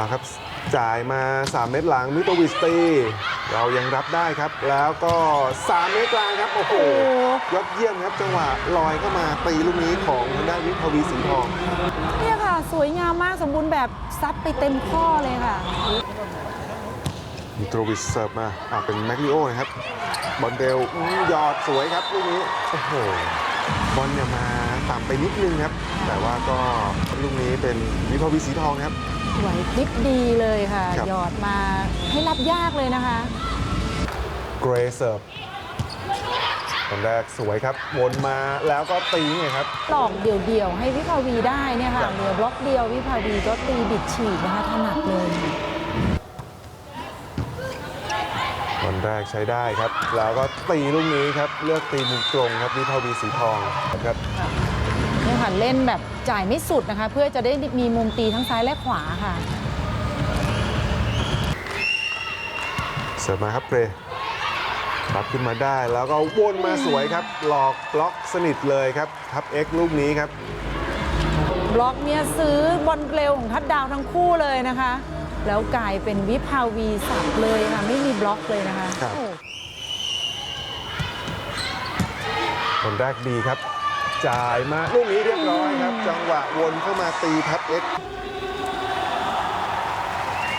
เอาครับจ่ายมา 3 เมตรหลังมิโตวิสตีเรายังรับได้ครับ แล้วก็ 3 เมตรกลางครับ โอ้โหโอ้ยอดเยี่ยมครับจังหวะลอยเข้ามาตีลูกนี้ของทางด้านวิภวีสีทองเนี่ยค่ะ สวยงามมากสมบูรณ์แบบซัดไปเต็มข้อเลยค่ะมิโตวิสเสิร์ฟมาอ่าเป็นแมคลิโอนะครับ บอลเร็วอื้อหยอดสวยครับลูกนี้โอ้โหบอลเนี่ยมาต่ำไปนิดนึงครับ แต่ว่าก็ลูกนี้เป็นวิภวีสีทองนะครับไห วพริบดีเลยค่ะ ครับ หยอดมาให้รับยากเลยนะคะ เกรย์เสิร์ฟคนแรกสวยครับ วนมาแล้วก็ตีไงครับหลอกเดี่ยวๆ ให้วิภาวีได้เนี่ยครัค่ะบเหลือบล็อกเดียววิภาวีก็ตีบิดฉีกนะคะถนัดเลยวันแรกใช้ได้ครับ แล้วก็ตีลูกนี้ครับ เลือกตีมุมตรงครับวิภาวีสีทองครับเนี่ยค่ะเล่นแบบจ่ายไม่สุดนะคะ เพื่อจะได้มีมุมตีทั้งซ้ายและขวาค่ะ เสิร์ฟมาครับเกรย์รับขึ้นมาได้แล้วก็วนมาสวยครับ หลอกบล็อกสนิทเลยครับ ทับเอ็กลูกนี้ครับ บล็อกเนี่ยซื้อบอลเร็วของทัดดาวทั้งคู่เลยนะคะ แล้วกลายเป็นวิภาวีสับเลยค่ะ ไม่มีบล็อกเลยนะคะครับโอ้คนแรกดีครับ จ่ายมาลูกนี้เรียบร้อยครับ จังหวะวนเข้ามาตีทับเอ็ก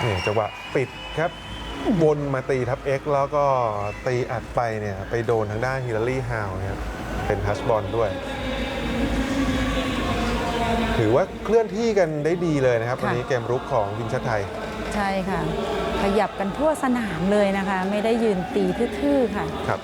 นี่จังหวะปิดครับวนมาตีทับเอ็กแล้วก็ตีอัดไปเนี่ยไปโดนทางด้านฮิลลารีฮาวนะครับเป็นทัชบอลด้วย ถือว่าเคลื่อนที่กันได้ดีเลยนะครับ วันนี้เกมรุกของทีมชาติไทย ใช่ค่ะ ขยับกันทั่วสนามเลยนะคะ ไม่ได้ยืนตีทื่อๆค่ะครับ